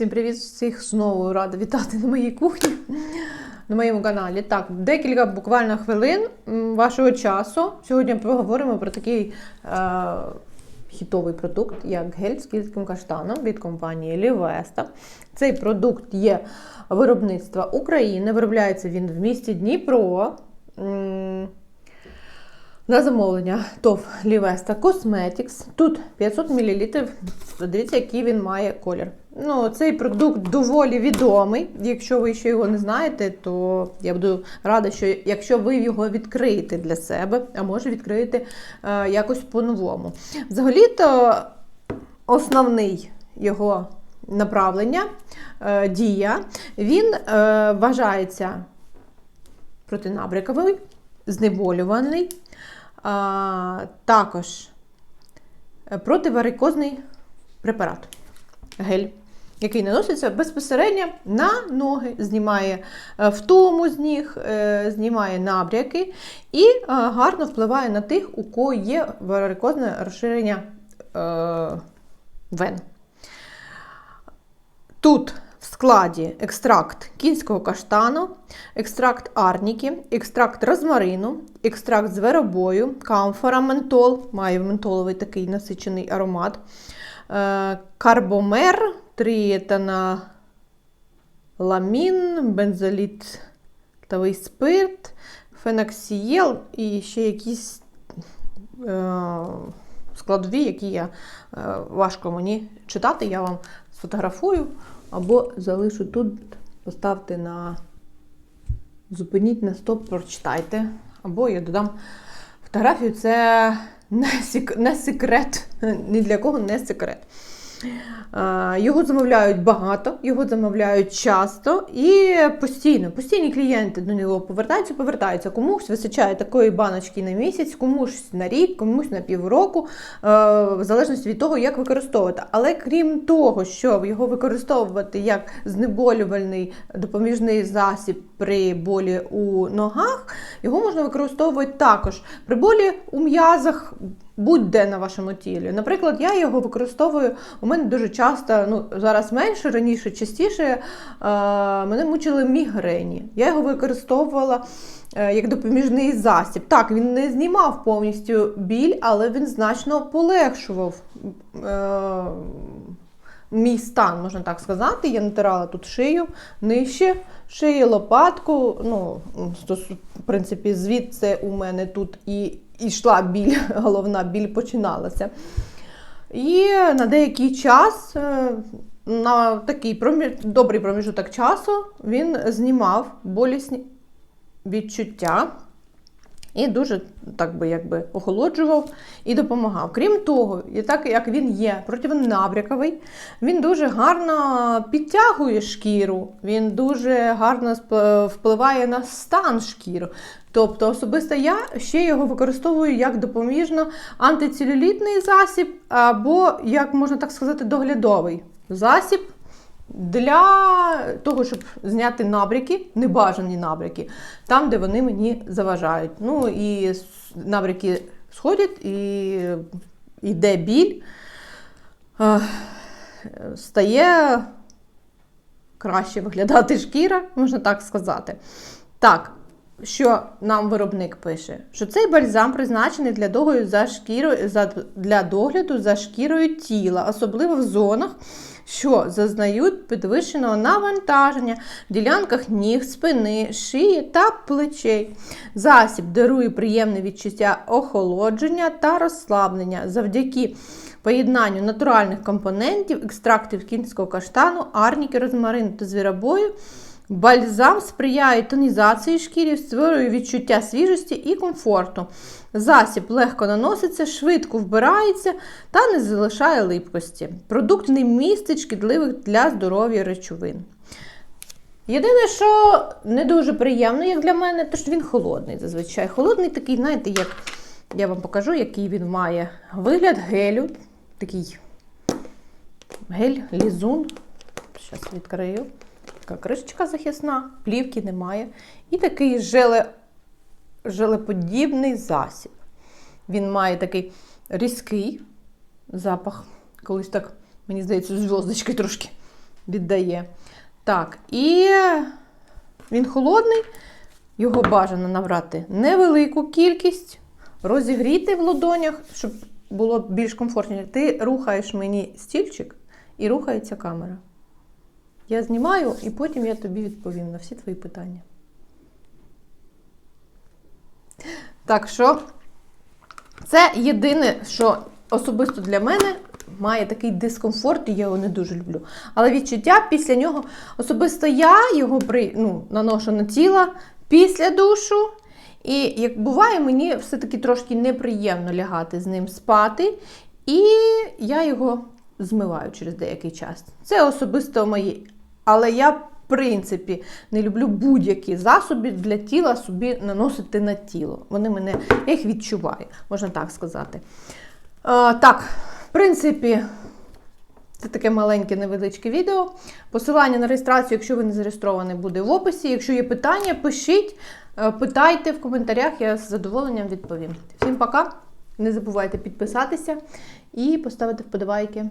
Всім привіт! Всіх знову рада вітати на моїй кухні, на моєму каналі. Так, декілька буквально хвилин вашого часу. Сьогодні поговоримо про такий е, хітовий продукт, як гель з кільським каштаном від компанії Лівеста. Цей продукт є виробництва України. Виробляється він в місті Дніпро. На замовлення ТОВ Лівеста Cosmetics. Тут 500 мл. Дивіться, який він має колір. Ну, Цей продукт доволі відомий. Якщо ви ще його не знаєте, то я буду рада, що якщо ви його відкриєте для себе, а може відкриєте е, якось по-новому. Взагалі-то основний його направлення, е, дія, він е, вважається протинабриковий, знеболюваний. А, також противарикозний препарат гель, який наноситься безпосередньо на ноги, знімає е, втому з ніг, е, знімає набряки і е, гарно впливає на тих, у кого є варикозне розширення вен. Тут складі екстракт кінського каштану, екстракт арніки, екстракт розмарину, екстракт зверобою, камфора ментол, має ментоловий такий насичений аромат, е, карбомер, трієтана ламін, бензолітовий спирт, феноксієл і ще якісь е, складові, які я е, важко мені читати, я вам сфотографую або залишу тут, поставте на зупиніть на стоп, прочитайте. Або я додам фотографію, це не, секрет, ні для кого не секрет. Його замовляють багато, його замовляють часто і постійно. Постійні клієнти до нього повертаються, повертаються. Комусь вистачає такої баночки на місяць, комусь на рік, комусь на півроку, в залежності від того, як використовувати. Але крім того, щоб його використовувати як знеболювальний допоміжний засіб при болі у ногах, його можна використовувати також при болі у м'язах будь-де на вашому тілі. Наприклад, я його використовую, у мене дуже часто, ну зараз менше, раніше частіше е, мене мучили мігрені. Я його використовувала е, як допоміжний засіб. Так, він не знімав повністю біль, але він значно полегшував. Е, Мій стан, можна так сказати, я натирала тут шию нижче, шию, лопатку. Ну, принципі, звідси у мене тут і йшла біль, головна біль починалася. І на деякий час, е, на такий проміж... добрий проміжуток часу, він знімав болісні відчуття. І дуже так би якби охолоджував і допомагав. Крім того, і так як він є противонабряковий, він дуже гарно підтягує шкіру, він дуже гарно впливає на стан шкіри. Тобто, особисто я ще його використовую як допоміжно антицелюлітний засіб, або, як можна так сказати, доглядовий засіб. Для того, щоб зняти набряки, небажані набряки, там, де вони мені заважають. Ну і набряки сходять, і йде біль, стає краще виглядати шкіра, можна так сказати. Так, що нам виробник пише? Що цей бальзам призначений для догляду за шкірою, для догляду за шкірою тіла, особливо в зонах що зазнають підвищеного навантаження в ділянках ніг, спини, шиї та плечей. Засіб дарує приємне відчуття охолодження та розслаблення завдяки поєднанню натуральних компонентів, екстрактів кінського каштану, арніки, розмарину та звіробою. Бальзам сприяє тонізації шкіри, створює відчуття свіжості і комфорту. Засіб легко наноситься, швидко вбирається та не залишає липкості. Продукт не містить шкідливих для здоров'я речовин. Єдине, що не дуже приємно, як для мене, то що він холодний зазвичай. Холодний такий, знаєте, як я вам покажу, який він має вигляд гелю. Такий гель-лізун. Зараз відкрию. Така кришечка захисна, плівки немає. І такий желе, желеподібний засіб. Він має такий різкий запах. Колись так, мені здається, зв'язочки трошки віддає. Так, і він холодний, його бажано набрати невелику кількість, розігріти в ладонях, щоб було більш комфортніше. Ти рухаєш мені стільчик і рухається камера. Я знімаю і потім я тобі відповім на всі твої питання. Так що це єдине, що особисто для мене має такий дискомфорт, і я його не дуже люблю. Але відчуття після нього, особисто я його при, ну, наношу на тіло після душу. І як буває, мені все-таки трошки неприємно лягати з ним спати, і я його змиваю через деякий час. Це особисто мої. Але я, в принципі, не люблю будь-які засоби для тіла собі наносити на тіло. Вони мене, я їх відчуваю, можна так сказати. А, так, в принципі, це таке маленьке невеличке відео. Посилання на реєстрацію, якщо ви не зареєстровані, буде в описі. Якщо є питання, пишіть, е, питайте в коментарях, я з задоволенням відповім. Всім пока! Не забувайте підписатися і поставити вподобайки.